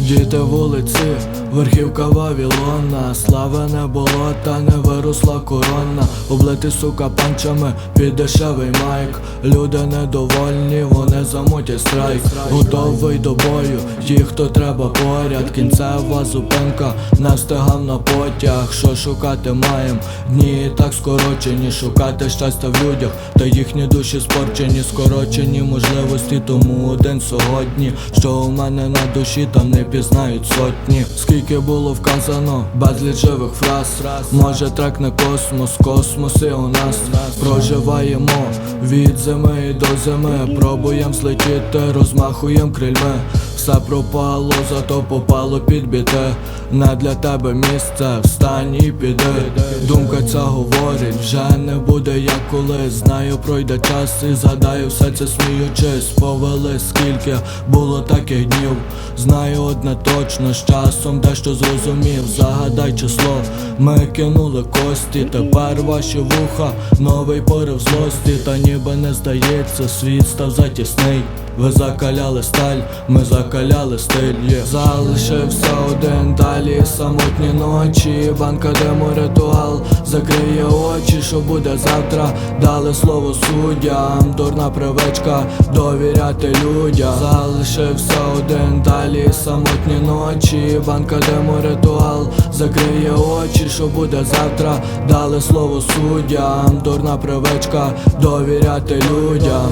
Діти вулиці, верхівка Вавілона, слава не було, та не виросла корона. Облити сука панчами під дешевий майк. Люди недовольні, вони замутять страйк. Готовий до бою, ті, хто треба поряд. Кінцева зупинка, не встигав на потяг. Що шукати маєм? Дні так скорочені, шукати щастя в людях, та їхні душі спорчені, скорочені можливості, тому один сьогодні. Що у мене на душі, там не пізнають сотні. Скільки було вказано, безліч живих фраз. Може трек на космос, і у нас проживаємо від зими до зими. Пробуєм злетіти, розмахуєм крильми. Все пропало, зато попало під біте. Не для тебе місце, встань і піди. Думка ця говорить, вже не буде як колись. Знаю, пройде час і згадаю все це сміючись. Повели скільки було таких днів. Знаю одне точно, з часом дещо зрозумів. Загадай число, ми кинули кості. Тепер ваші вуха, новий порив злості. Та ніби не здається, світ став затісний. Ви закаляли сталь, ми закаляли стиль yeah. Залишився один далі самотні ночі. Банка демо ритуал Закриє очі, що буде завтра. Дали слово суддям Дурна привичка довіряти людям. Залишився один далі самотні ночі. Банка демо ритуал Закриє очі, що буде завтра. Дали слово суддям Дурна привичка довіряти людям